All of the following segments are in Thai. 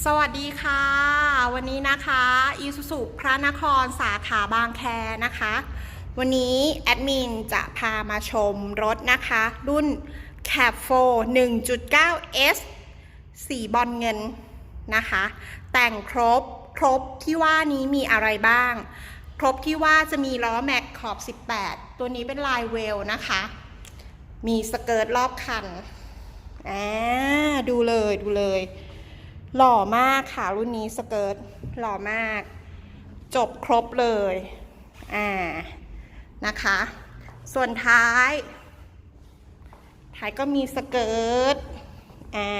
สวัสดีค่ะ วันนี้นะคะอีสุสุพระนครสาขาบางแคนะคะ วันนี้แอดมินจะพามาชมรถนะคะ รุ่น c a p 4 1.9 S สีบอลเงินนะคะ แต่งครบครบที่ว่านี้มีอะไรบ้าง ครบที่ว่าจะมีล้อแม็กขอบ 18 ตัวนี้เป็นลายเวลนะคะ มีสเกิร์ตรอบคันอ่าดูเลยดูเลย หล่อมากค่ะรุ่นนี้สเกิร์ตหล่อมาก จบครบเลย อ่า นะคะ ส่วนท้าย ท้ายก็มีสเกิร์ต อ่า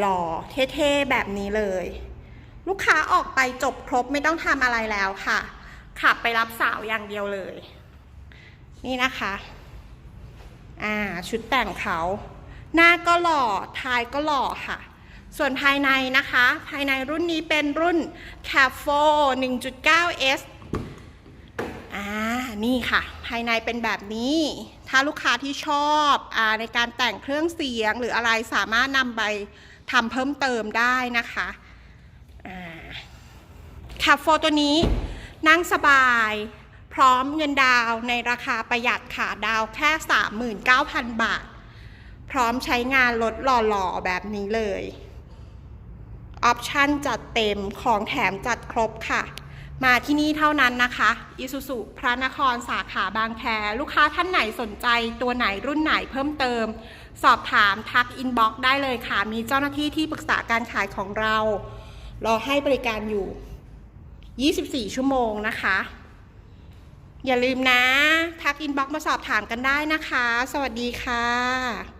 หล่อๆ เท่ๆ แบบนี้เลย ลูกค้าออกไปจบครบไม่ต้องทำอะไรแล้วค่ะ ขับไปรับสาวอย่างเดียวเลย นี่นะคะ อ่า ชุดแต่งเขา หน้าก็หล่อ ท้ายก็หล่อค่ะ ส่วนภายในนะคะ ภายในรุ่นนี้เป็นรุ่น c a f o 1.9S อ่า นี่ค่ะ ภายในเป็นแบบนี้ ถ้าลูกค้าที่ชอบอในการแต่งเครื่องเสียงหรืออะไรสามารถนำไปทำเพิ่มเติมได้นะคะ c a f o ตัวนี้นั่งสบาย พร้อมเงินดาวในราคาประหยัดค่ะ ดาวแค่ 39,000 บาท พร้อมใช้งานรถหล่อๆแบบนี้เลย ออปชั่นจัดเต็มของแถมจัดครบค่ะ มาที่นี่เท่านั้นนะคะอิสุสุพระนครสาขาบางแค ลูกค้าท่านไหนสนใจตัวไหนรุ่นไหนเพิ่มเติม สอบถามทักอินบ็อกซ์ได้เลยค่ะ มีเจ้าหน้าที่ที่ปรึกษาการขายของเรา รอให้บริการอยู่ 24 ชั่วโมงนะคะ อย่าลืมนะ ทักอินบ็อกซ์มาสอบถามกันได้นะคะ สวัสดีค่ะ